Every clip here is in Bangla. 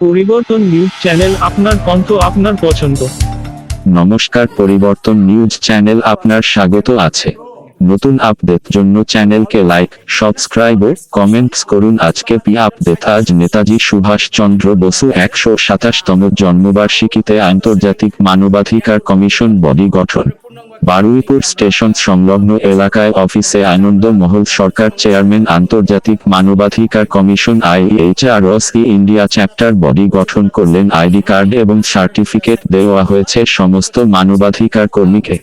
পরিবর্তন নিউজ চ্যানেল আপনার কণ্ঠ আপনার পছন্দ। নমস্কার, পরিবর্তন নিউজ চ্যানেল আপনার স্বাগত আছে। নতুন আপডেট জন্য চ্যানেলকে লাইক, সাবস্ক্রাইব ও কমেন্টস করুন। আজকে পি আপডেট? আজ নেতাজি সুভাষ চন্দ্র বসু একশো সাতাশতম জন্মবার্ষিকীতে আন্তর্জাতিক মানবাধিকার কমিশন বডি গঠন। বারুইপুর স্টেশন সংলগ্ন এলাকায় অফিসে আনন্দ মহল সরকার চেয়ারম্যান আন্তর্জাতিক মানবাধিকার commission IHRC India chapter body গঠন করলেন আইডি কার্ড এবং সার্টিফিকেট দেওয়া হয়েছে সমস্ত মানবাধিকার কর্মীকে।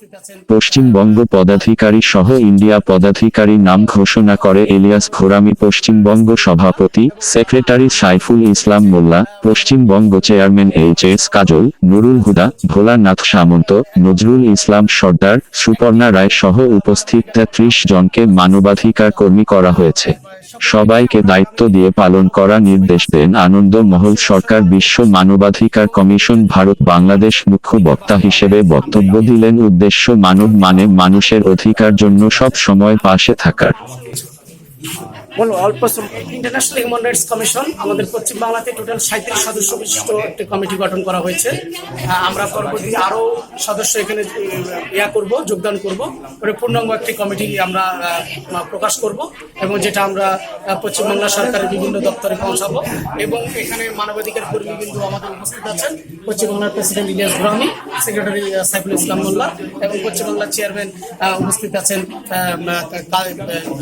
পশ্চিমবঙ্গ পদাধিকারী সহ ইন্ডিয়া পদাধিকারী নাম ঘোষণা করে এলিয়াস ঘোরামি পশ্চিমবঙ্গ সভাপতি secretary Saiful Islam Molla, Paschimbanga chairman H S Kajal, Nurul Huda, Bholanath Samanta, Nazrul Islam Sardar Suparna Roy সহ উপস্থিত তেত্রিশ জনকে মানবাধিকার কর্মী করা হয়েছে। সবাইকে দায়িত্ব দিয়ে পালন করা নির্দেশ দেন আনন্দ মহল সরকার বিশ্ব মানবাধিকার কমিশন ভারত বাংলাদেশ মুখ্য বক্তা হিসেবে বক্তব্য দিলেন উদ্দেশ্য মানব মানে মানুষের অধিকার জন্য সব সময় পাশে থাকার। বলো, অল্প ইন্টারন্যাশনাল হিউম্যান রাইটস কমিশন আমাদের পশ্চিম বাংলাতে টোটাল সাঁত্রিশ সদস্য বিশিষ্ট একটি কমিটি গঠন করা হয়েছে। আমরা পরবর্তী আরও সদস্য এখানে ইয়া করব, যোগদান করব। পরে পূর্ণাঙ্গ একটি কমিটি আমরা প্রকাশ করব এবং যেটা আমরা পশ্চিমবাংলা সরকারের বিভিন্ন দপ্তরে পৌঁছাবো। এবং এখানে মানবাধিকার কর্মীবৃন্দ আমাদের উপস্থিত আছেন। পশ্চিমবাংলার প্রেসিডেন্ট ইলিয়াস ঘুরামি সেক্রেটারি সাইফুল ইসলাম মোল্লা এবং পশ্চিমবাংলার চেয়ারম্যান উপস্থিত আছেন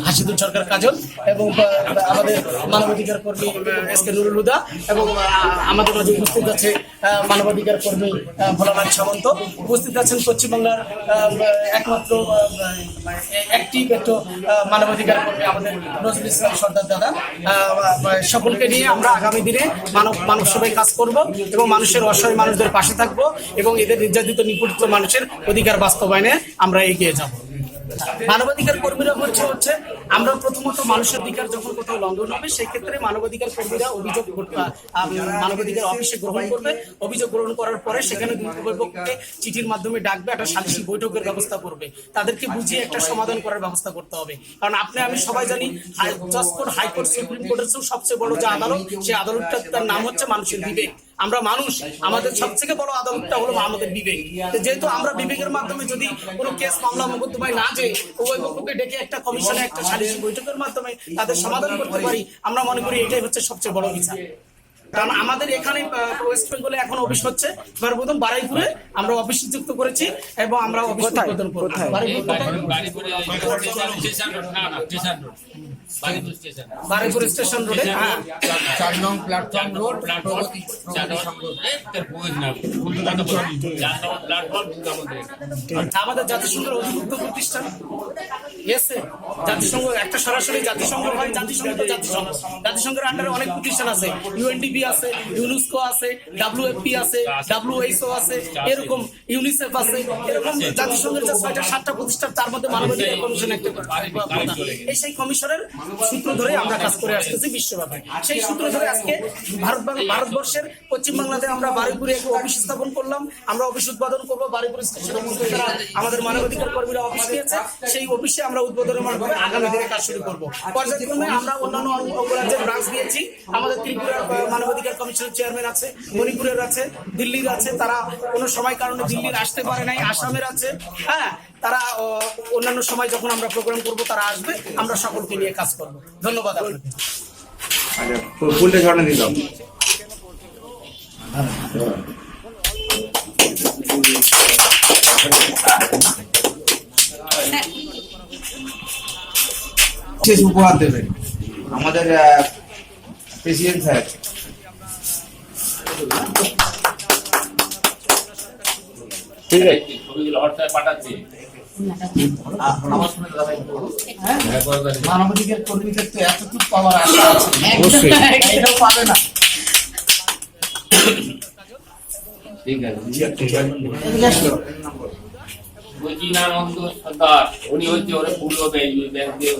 হাসিদুল সরকার কাজল এবং আমাদের মানবাধিকার কর্মী এস কে নুরুল হুদা এবং আমাদের মাঝে উপস্থিত আছে মানবাধিকার কর্মী ভোলানাথ সামন্ত। উপস্থিত আছেন পশ্চিমবাংলার একমাত্র একটি একটু মানবাধিকার কর্মী আমাদের নজরুল ইসলাম সর্দার দাদা। সকলকে নিয়ে আমরা আগামী দিনে মানব মানব সবাই কাজ করব এবং মানুষের অসহায় মানুষদের পাশে থাকব এবং এদের নির্যাতিত নিপীড়িত মানুষের অধিকার বাস্তবায়নে আমরা এগিয়ে যাব। মানবাধিকার কর্মীরা হচ্ছে হচ্ছে, আমরা প্রথমত মানুষের অধিকার যখন কোথাও লঙ্ঘন হবে সেই ক্ষেত্রে মানবাধিকার কর্মীরা অভিযোগ মানবাধিকার অফিসে গ্রহণ করবে। অভিযোগ গ্রহণ করার পরে সেখানে দুই পক্ষকে চিঠির মাধ্যমে ডাকবে, একটা সালিসি বৈঠকের ব্যবস্থা করবে। তাদেরকে বুঝিয়ে একটা সমাধান করার ব্যবস্থা করতে হবে। কারণ আপনি, আমি সবাই জানি কোর্ট হাইকোর্ট, সুপ্রিম কোর্টের সবচেয়ে বড় যে আদালত, সেই আদালতটার তার নাম হচ্ছে মানুষের বিবেক। আমরা মানুষ, আমাদের সব থেকে বড় আদালতটা হলো আমাদের বিবেক। যেহেতু আমরা বিবেকের মাধ্যমে যদি কোনো কেস মামলা মোকদ্দমায় না যে পক্ষকে ডেকে একটা কমিশনে একটা সালিসি বৈঠকের মাধ্যমে তাদের সমাধান করতে পারি। আমরা মনে করি এটাই হচ্ছে সবচেয়ে বড় বিচার। কারণ আমাদের এখানে ওয়েস্ট বেঙ্গলে এখন অফিস হচ্ছে। সর্বপ্রথম বারাইপুরে আমরা অফিস যুক্ত করেছি এবং আমরা অফিস উদ্বোধন করব। বারুইপুর স্টেশন রোডে হ্যাঁ। চার নং প্ল্যাটফর্ম রোড প্রগতি প্রগতি আমাদের জাতিসংঘের অধিভুক্ত প্রতিষ্ঠান। এসে জাতিসংঘ একটা সরাসরি জাতিসংঘ হয় জাতিসংঘ তো জাতিসংঘ। জাতিসংঘের আন্ডারে অনেক প্রতিষ্ঠান আছে। ইউএনডিবি আছে ইউনেস্কো আছে ডাব্লিউএফপি আছে ডাব্লিউএইচও আছে এরকম ইউনিসেফ আছে এরকম জাতিসংঘের যে ছয়টা সাতটা প্রতিষ্ঠান তার মধ্যে মানবাধিকার কমিশন একটা এই সেই কমিশনের সূত্র ধরে আমরা কাজ করে আসতেছি বিশ্বব্যাপী। সেই সূত্র ধরে আজকে ভারত ভারতবর্ষের পশ্চিমবাংলাতে আমরা বারুইপুরে একটি অফিস স্থাপন করলাম। আমরা অফিস উদ্বোধন করব বারুইপুর স্টেশনের মধ্যে যারা আমাদের মানবাধিকার কর্মীরা অফিস নিয়েছে সেই অফিসে আমরা উদ্বোধনের মাধ্যমে আগামী দিনে কাজ শুরু করব। পর্যায়ক্রমে আমরা অন্যান্য অঙ্গরাজ্যের ব্রাঞ্চ দিয়েছি। আমাদের ত্রিপুরার মানবাধিকার কমিশনের চেয়ারম্যান আছে মণিপুরের আছে দিল্লির আছে তারা কোনো সময় কারণে দিল্লির আসতে পারে নাই আসামের আছে। হ্যাঁ তারা অন্যান্য সময় যখন আমরা প্রোগ্রাম করব তারা আসবে আমরা সকলকে নিয়ে কাজ করব। ধন্যবাদ আপনাকে। আচ্ছা ফুলটা ঝর্ণা দিলাম শেষ উপহার দেবেন। আমাদের প্রেসিডেন্ট স্যার ঠিক আছে। মানবাধিকার কর্মীদের তো এতটুকু পাওয়ার আশা আছে এটাও পাবে না ঠিক আছে। এদিকে সর্দার উনি হচ্ছে। ওরা পূর্ব ব্যাংক দিয়ে।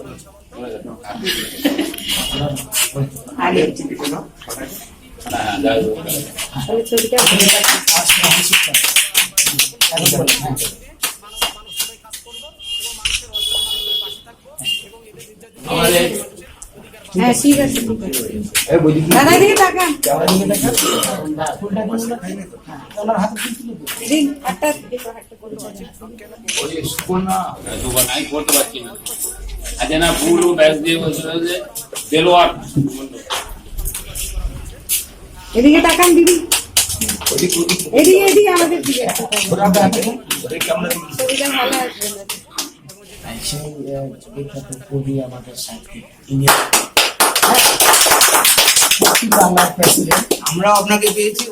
আমাদের হ্যাঁ আছে আছে। না ভুল ব্যাগ দিয়ে যে দেলোয়ার এদিকে তাকান দিদি। এদিকে এদিকে আমাদের দিকে ছবিটা ভালো আসবে না সেই বিখ্যাত কবি আমাদের বাংলার প্রেসিডেন্ট আমরা আপনাকে পেয়েছি।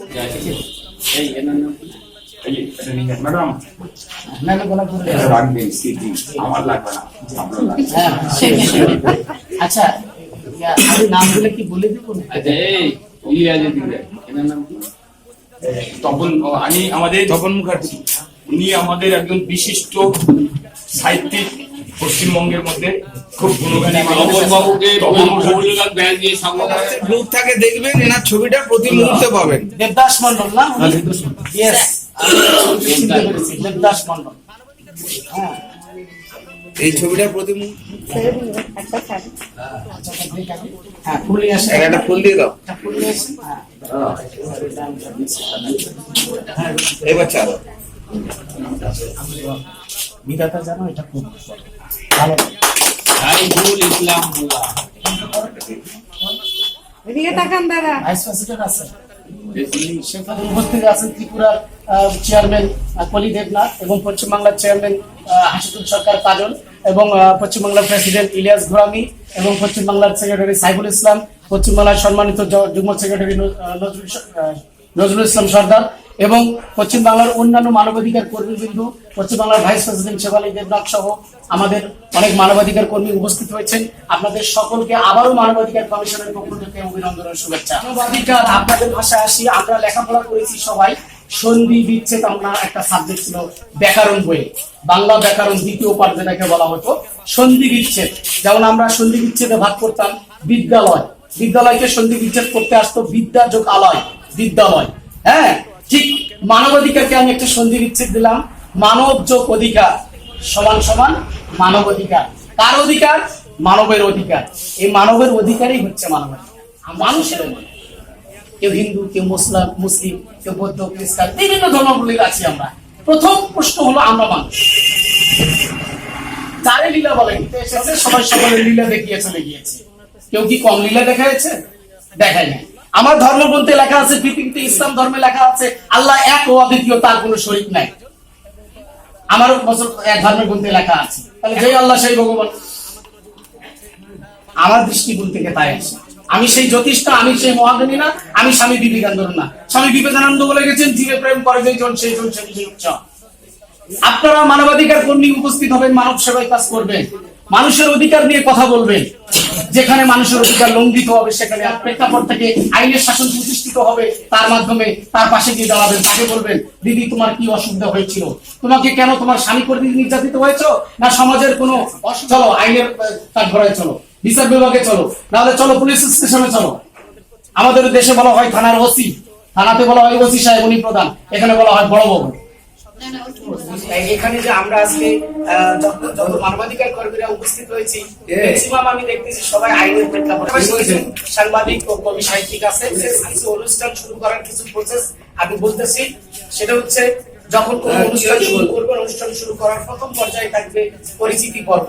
হ্যাঁ আচ্ছা আমি নামগুলো কি বলে দেবো? এনার নাম কি? তপন আমি আমাদের তপন মুখার্জি। উনি আমাদের একজন বিশিষ্ট সাহিত্যিক পশ্চিমবঙ্গের মধ্যে খুব গুণগানী গ্রুপ থাকে দেখবেন এনার ছবিটা প্রতি মুহূর্তে পাবেন। দেবদাস মন্ডল না? দেবদাস মন্ডল হ্যাঁ। এই ছবিটা প্রতি একটা। হ্যাঁ ফুল নিয়ে আসে একটা ফুল দিয়ে দাও। হ্যাঁ এবার চালো। বিধাতা জানো এটা খুব ভালো সাইফুল ইসলাম মোল্লা। এদিকে তাকান দাদা। প্রেসিডেন্ট আছে। সেখানে উপস্থিত আছেন ত্রিপুরার চেয়ারম্যান কলি দেবনাথ এবং পশ্চিমবাংলার চেয়ারম্যান হাসিদুল সরকার কাজল এবং পশ্চিমবাংলার প্রেসিডেন্ট ইলিয়াস ঘোরামি এবং পশ্চিমবাংলার সেক্রেটারি সাইফুল ইসলাম পশ্চিমবাংলার সম্মানিত যুগ্ম সেক্রেটারি নজরুল ইসলাম সর্দার এবং পশ্চিমবাংলার অন্যান্য মানবাধিকার কর্মীবৃন্দু পশ্চিমবাংলার ভাইস প্রেসিডেন্ট শেফালি দেবনাথ সহ আমাদের অনেক মানবাধিকার কর্মী উপস্থিত হয়েছেন। আপনাদের সকলকে আবারও মানবাধিকার কমিশনের পক্ষ থেকে অভিনন্দন ও শুভেচ্ছা। মানবাধিকার, আপনাদের ভাষায় আসি, আমরা লেখাপড়া করেছি সবাই। সন্ধি বিচ্ছেদ আমরা একটা সাবজেক্ট ছিল ব্যাকরণ বইয়ে বাংলা ব্যাকরণ দ্বিতীয় পাঠ যেটাকে বলা হতো। সন্ধি বিচ্ছেদ। যেমন আমরা সন্ধি বিচ্ছেদে ভাগ করতাম, বিদ্যালয়। বিদ্যালয়কে সন্ধি বিচ্ছেদ করতে আসতো, বিদ্যা যোগ আলয়, বিদ্যালয়। হ্যাঁ? ঠিক মানবাধিকারকে আমি একটা সন্ধি বিচ্ছেদ দিলাম। মানব যোগ অধিকার সমান সমান মানব অধিকার। কার অধিকার? মানবের অধিকার। এই মানবের অধিকারই হচ্ছে মানবাধিকার। মানুষের অধিকার। কেউ হিন্দু, কেউ মুসলাম, মুসলিম, কেউ বৌদ্ধ, খ্রিস্টান, বিভিন্ন ধর্মাবলীর আছি আমরা। প্রথম প্রশ্ন হলো, আমরা মানুষ। যারে লীলা বলে সবাই সকলের লীলা দেখিয়ে চলে কেউ কি কম লীলা দেখাইছে দেখায় নাই। আমার ধর্মগ্রন্থে লেখা আছে, পৃথিবীতে ইসলাম ধর্মে লেখা আছে, আল্লাহ এক ও অদ্বিতীয়, তার কোনো শরীক নাই। আমার বছর এক ধর্মের গ্রন্থে লেখা আছে। তাহলে যে আল্লাহ, সেই ভগবান। আমার দৃষ্টিকোণ থেকে তাই আছে আমি সেই জ্যোতিষ আমি সেই মহাজ্ঞানী না আমি স্বামী বিবেকানন্দ না। স্বামী বিবেকানন্দ বলে গেছেন, জীবে প্রেম করে যেজন সেই জন সেই উচ্চ। আপনারা মানবাধিকার কর্মী উপস্থিত হবেন, মানব সেবায় কাজ করবেন। মানুষের অধিকার নিয়ে কথা বলবেন। যেখানে মানুষের অধিকার লঙ্ঘিত হবে, সেখানে প্রেক্ষাপট থেকে আইনের শাসন প্রতিষ্ঠিত হবে, তার মাধ্যমে তার পাশে গিয়ে দাঁড়াবেন। তাকে বলবেন, দিদি, তোমার কি অসুবিধা হয়েছিল? তোমাকে কেন তোমার স্বামী কর্তৃক নির্যাতিত হয়েছো? না সমাজের কোনো অস- চলো আইনের কাজ ঘরায় চলো। বিচার বিভাগে চলো। নাহলে চলো পুলিশ স্টেশনে চলো। আমাদের দেশে বলা হয় থানার ওসি। থানাতে বলা হয় ওসি সাহেব উনি প্রধান। এখানে বলা হয় বড় বাবু এখানে যে আমরা আজকে যত মানবাধিকার কর্মীরা উপস্থিত হয়েছি ম্যাক্সিমাম আমি দেখতেছি সবাই আইনের প্রেক্ষাপট সাংবাদিক ও কবি সাহিত্যিক আছে। কিছু অনুষ্ঠান শুরু করার কিছু প্রসেস আমি বলতেছি। সেটা হচ্ছে যখন কোনো অনুষ্ঠান শুরু করবেন অনুষ্ঠান শুরু করার প্রথম পর্যায়ে থাকবে পরিচিতি পর্ব।